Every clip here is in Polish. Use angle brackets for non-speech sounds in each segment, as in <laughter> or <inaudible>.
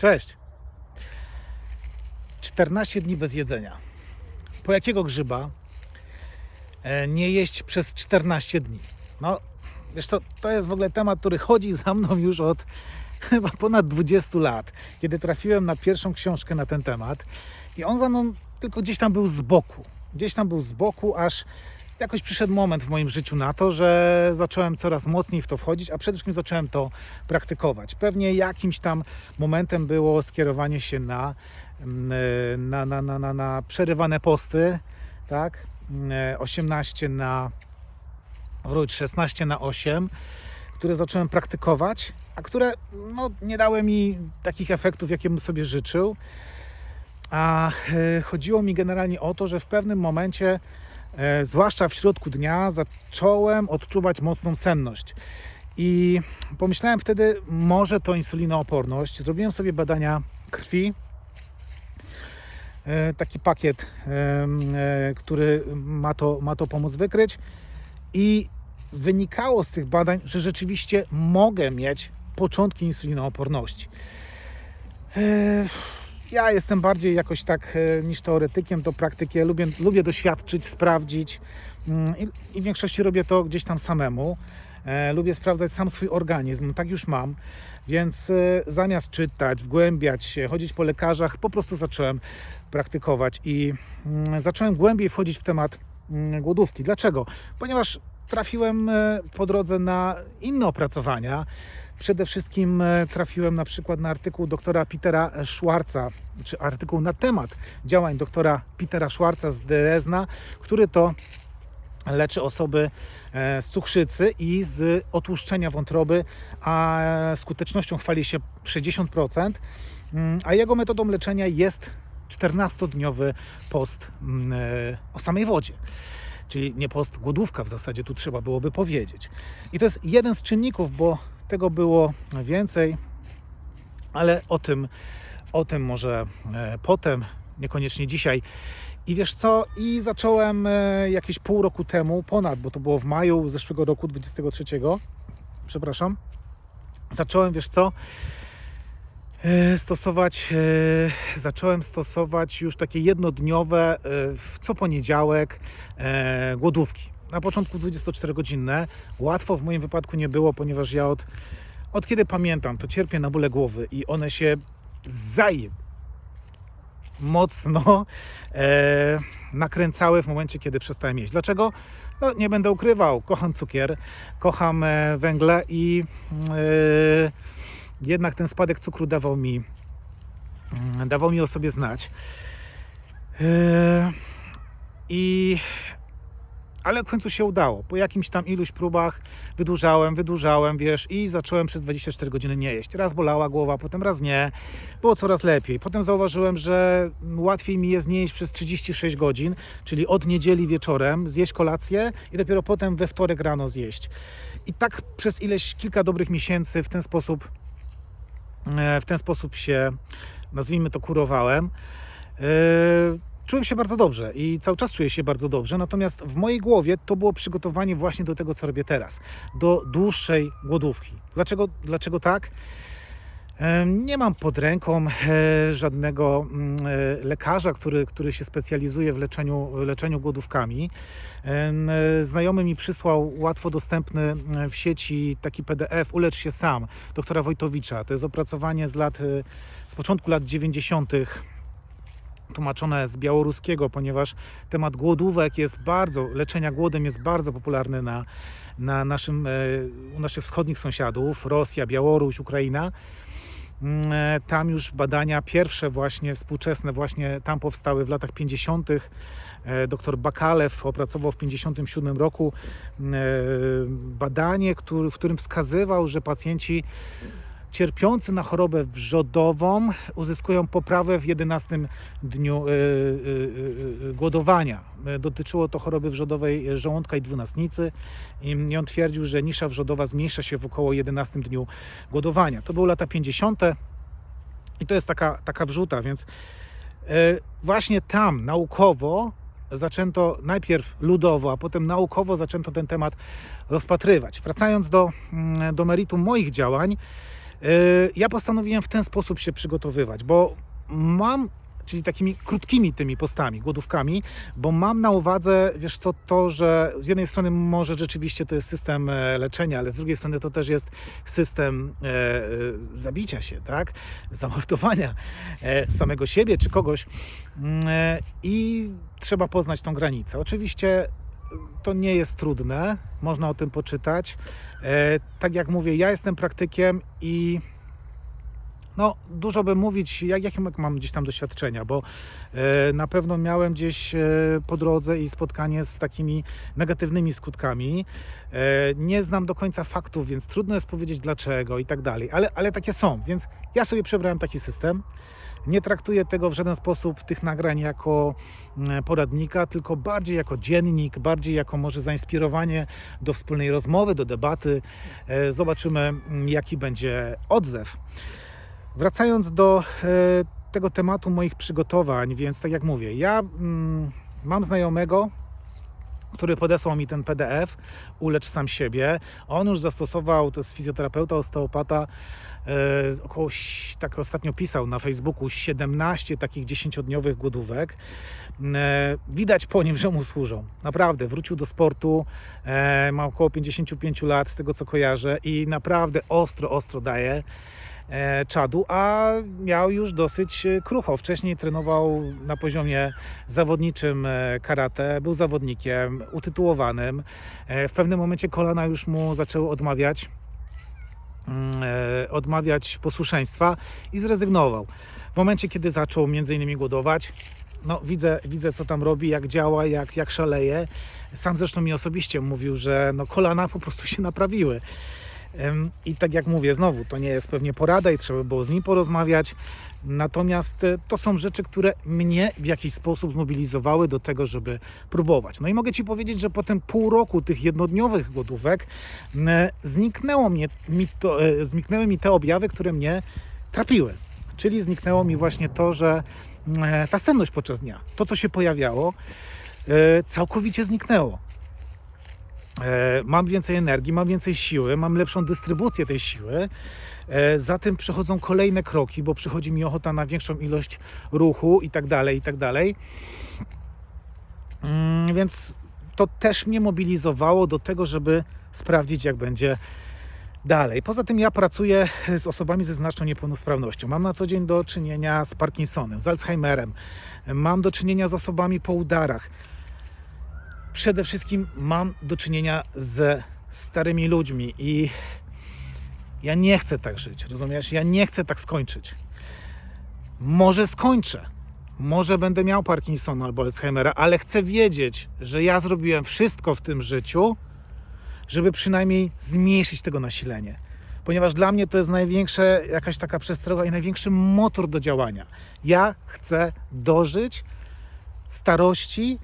Cześć. 14 dni bez jedzenia. Po jakiego grzyba e, nie jeść przez 14 dni? No, wiesz co, to jest w ogóle temat, który chodzi za mną już od <laughs> chyba ponad 20 lat, kiedy trafiłem na pierwszą książkę na ten temat i on za mną tylko gdzieś tam był z boku. Gdzieś tam był z boku, aż jakoś przyszedł moment w moim życiu na to, że zacząłem coraz mocniej w to wchodzić, a przede wszystkim zacząłem to praktykować. Pewnie jakimś tam momentem było skierowanie się na, mm, na, na, na, na, na przerywane posty, tak? Mm, 18 na wróć 16 na 8, które zacząłem praktykować, a które no, nie dały mi takich efektów, jakie bym sobie życzył. A e, chodziło mi generalnie o to, że w pewnym momencie, zwłaszcza w środku dnia, zacząłem odczuwać mocną senność. I pomyślałem wtedy, może to insulinooporność. Zrobiłem sobie badania krwi, e, taki pakiet, e, który ma to, ma to pomóc wykryć. I wynikało z tych badań, że rzeczywiście mogę mieć początki insulinooporności. Ja jestem bardziej jakoś tak e, niż teoretykiem do praktyki. Ja lubię, lubię doświadczyć, sprawdzić mm, i, i w większości robię to gdzieś tam samemu. E, Lubię sprawdzać sam swój organizm, tak już mam, więc e, zamiast czytać, wgłębiać się, chodzić po lekarzach, po prostu zacząłem praktykować i mm, zacząłem głębiej wchodzić w temat mm, głodówki. Dlaczego? Ponieważ trafiłem po drodze na inne opracowania. Przede wszystkim e, trafiłem na przykład na artykuł doktora Petera Schwarza, czy artykuł na temat działań doktora Petera Schwarza z Drezna, który to leczy osoby e, z cukrzycy i z otłuszczenia wątroby, a skutecznością chwali się 60%, Mm, a jego metodą leczenia jest 14-dniowy post mm, e, o samej wodzie. Czyli nie post, głodówka w zasadzie tu trzeba byłoby powiedzieć. I to jest jeden z czynników, bo tego było więcej, ale o tym, o tym może e, potem, niekoniecznie dzisiaj. I wiesz co? I zacząłem e, jakieś pół roku temu, ponad, bo to było w maju zeszłego roku, 23, przepraszam, zacząłem, wiesz co? E, Stosować, zacząłem stosować już takie jednodniowe, w co poniedziałek, głodówki. Na początku 24-godzinne. Łatwo w moim wypadku nie było, ponieważ ja od, od kiedy pamiętam, to cierpię na bóle głowy i one się zaje mocno e, nakręcały w momencie, kiedy przestałem jeść. Dlaczego? No, nie będę ukrywał. Kocham cukier, kocham e, węgle i e, jednak ten spadek cukru dawał mi, mm, dawał mi o sobie znać. E, I ale w końcu się udało. Po jakimś tam iluś próbach wydłużałem, wydłużałem, wiesz, i zacząłem przez 24 godziny nie jeść. Raz bolała głowa, potem raz nie. Było coraz lepiej. Potem zauważyłem, że łatwiej mi jest nie jeść przez 36 godzin, czyli od niedzieli wieczorem zjeść kolację i dopiero potem we wtorek rano zjeść. I tak przez ileś kilka dobrych miesięcy w ten sposób e, w ten sposób się, nazwijmy to, kurowałem. Czułem się bardzo dobrze i cały czas czuję się bardzo dobrze, natomiast w mojej głowie to było przygotowanie właśnie do tego, co robię teraz, do dłuższej głodówki. Dlaczego, dlaczego tak? Nie mam pod ręką e, żadnego mm, e, lekarza, który, który się specjalizuje w leczeniu, leczeniu głodówkami. E, Znajomy mi przysłał łatwo dostępny w sieci taki PDF Ulecz się sam, doktora Wojtowicza. To jest opracowanie z lat, z początku lat 90 tłumaczone z białoruskiego, ponieważ temat głodówek jest bardzo, leczenia głodem jest bardzo popularny na, na naszym, e, u naszych wschodnich sąsiadów, Rosja, Białoruś, Ukraina. Mm, e, Tam już badania pierwsze właśnie współczesne właśnie tam powstały w latach 50. Dr Bakalew opracował w 57 roku mm, e, badanie, który, w którym wskazywał, że pacjenci cierpiący na chorobę wrzodową uzyskują poprawę w 11 dniu y, y, y, głodowania. Dotyczyło to choroby wrzodowej żołądka i dwunastnicy i on twierdził, że nisza wrzodowa zmniejsza się w około 11 dniu głodowania. To były lata 50. i to jest taka, taka wrzuta, więc właśnie tam naukowo zaczęto najpierw ludowo, a potem naukowo zaczęto ten temat rozpatrywać. Wracając do, mm, do meritum moich działań, Ja postanowiłem w ten sposób się przygotowywać, bo mam, czyli takimi krótkimi tymi postami, głodówkami, bo mam na uwadze, wiesz co, to, że z jednej strony może rzeczywiście to jest system e, leczenia, ale z drugiej strony to też jest system e, e, zabicia się, tak? <laughs> Zamordowania e, samego siebie czy kogoś Mm, e, i trzeba poznać tą granicę. Oczywiście to nie jest trudne, można o tym poczytać. E, tak jak mówię, ja jestem praktykiem i no, dużo by mówić, jak, jakie mam gdzieś tam doświadczenia, bo e, na pewno miałem gdzieś e, po drodze i spotkanie z takimi negatywnymi skutkami. Nie znam do końca faktów, więc trudno jest powiedzieć dlaczego i tak dalej, ale, ale takie są, więc ja sobie przebrałem taki system. Nie traktuję tego w żaden sposób tych nagrań jako mm, poradnika, tylko bardziej jako dziennik, bardziej jako może zainspirowanie do wspólnej rozmowy, do debaty. E, Zobaczymy, mm, jaki będzie odzew. Wracając do e, tego tematu moich przygotowań, więc tak jak mówię, ja mm, mam znajomego, który podesłał mi ten PDF, ulecz sam siebie. On już zastosował, to jest fizjoterapeuta, osteopata, e, około, tak ostatnio pisał na Facebooku, 17 takich 10-dniowych głodówek. E, widać po nim, że mu służą. Naprawdę, wrócił do sportu, e, ma około 55 lat, z tego co kojarzę, i naprawdę ostro, ostro daje czadu, a miał już dosyć e, krucho. Wcześniej trenował na poziomie zawodniczym e, karate, był zawodnikiem utytułowanym. E, W pewnym momencie kolana już mu zaczęły odmawiać mm, e, odmawiać posłuszeństwa i zrezygnował. W momencie, kiedy zaczął między innymi głodować, no widzę, widzę co tam robi, jak działa, jak, jak szaleje. Sam zresztą mi osobiście mówił, że no kolana po prostu się naprawiły. I tak jak mówię, znowu, to nie jest pewnie porada i trzeba było z nim porozmawiać. Natomiast e, to są rzeczy, które mnie w jakiś sposób zmobilizowały do tego, żeby próbować. No i mogę Ci powiedzieć, że po tym pół roku tych jednodniowych głodówek m, zniknęło mnie, mi to, e, zniknęły mi te objawy, które mnie trapiły. Czyli zniknęło mi właśnie to, że ta senność podczas dnia, to co się pojawiało, e, całkowicie zniknęło. E, mam więcej energii, mam więcej siły, mam lepszą dystrybucję tej siły. E, Za tym przychodzą kolejne kroki, bo przychodzi mi ochota na większą ilość ruchu i tak dalej, i tak dalej. Mm, Więc to też mnie mobilizowało do tego, żeby sprawdzić, jak będzie dalej. Poza tym ja pracuję z osobami ze znaczną niepełnosprawnością. Mam na co dzień do czynienia z Parkinsonem, z Alzheimerem. Mam do czynienia z osobami po udarach przede wszystkim mam do czynienia ze starymi ludźmi i ja nie chcę tak żyć, rozumiesz? Ja nie chcę tak skończyć. Może skończę, może będę miał Parkinsona albo Alzheimera, ale chcę wiedzieć, że ja zrobiłem wszystko w tym życiu, żeby przynajmniej zmniejszyć tego nasilenie. Ponieważ dla mnie to jest największa jakaś taka przestroga i największy motor do działania. Ja chcę dożyć starości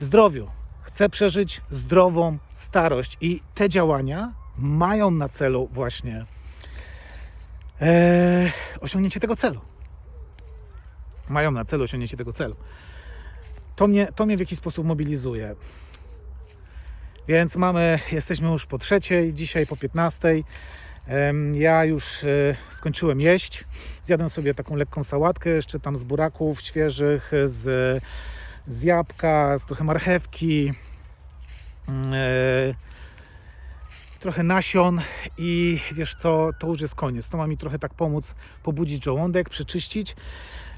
zdrowiu. Chcę przeżyć zdrową starość i te działania mają na celu właśnie e, osiągnięcie tego celu. Mają na celu osiągnięcie tego celu. To mnie, to mnie w jakiś sposób mobilizuje. Więc mamy, jesteśmy już po trzeciej, dzisiaj po 15. Em, Ja już e, skończyłem jeść. Zjadłem sobie taką lekką sałatkę, jeszcze tam z buraków świeżych, z z jabłka, z trochę marchewki, mm, e, trochę nasion i wiesz co, to już jest koniec. To ma mi trochę tak pomóc pobudzić żołądek, przeczyścić.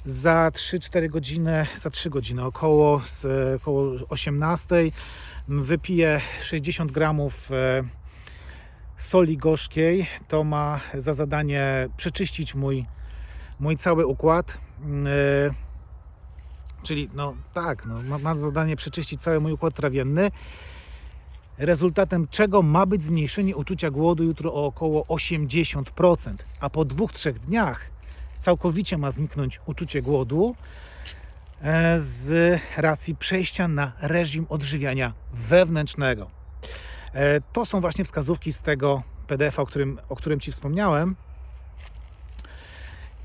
Za 3-4 godziny, za 3 godziny około, z, około 18 wypiję 60 gramów e, soli gorzkiej. To ma za zadanie przeczyścić mój, mój cały układ. Czyli no tak, no, ma, ma zadanie przeczyścić cały mój układ trawienny, rezultatem czego ma być zmniejszenie uczucia głodu jutro o około 80%, a po dwóch, trzech dniach całkowicie ma zniknąć uczucie głodu e, z racji przejścia na reżim odżywiania wewnętrznego. E, To są właśnie wskazówki z tego PDF-a, o którym, o którym Ci wspomniałem.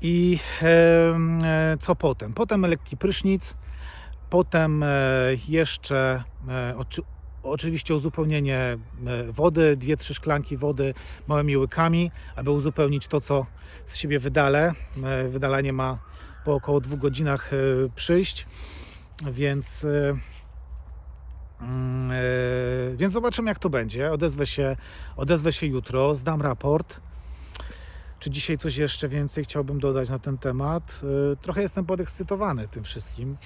I e, co potem? Potem lekki prysznic, potem e, jeszcze e, oczy, Oczywiście uzupełnienie wody, dwie, trzy szklanki wody małymi łykami, aby uzupełnić to, co z siebie wydalę. Wydalanie ma po około dwóch godzinach przyjść, więc, mm, więc zobaczymy jak to będzie. Odezwę się, odezwę się jutro, zdam raport. Czy dzisiaj coś jeszcze więcej chciałbym dodać na ten temat? E, Trochę jestem podekscytowany tym wszystkim.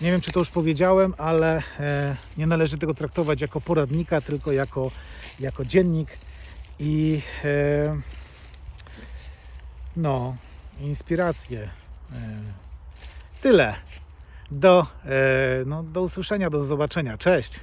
Nie wiem, czy to już powiedziałem, ale e, nie należy tego traktować jako poradnika, tylko jako, jako dziennik i e, no, inspiracje. E, tyle. Do, no, do usłyszenia, do zobaczenia. Cześć.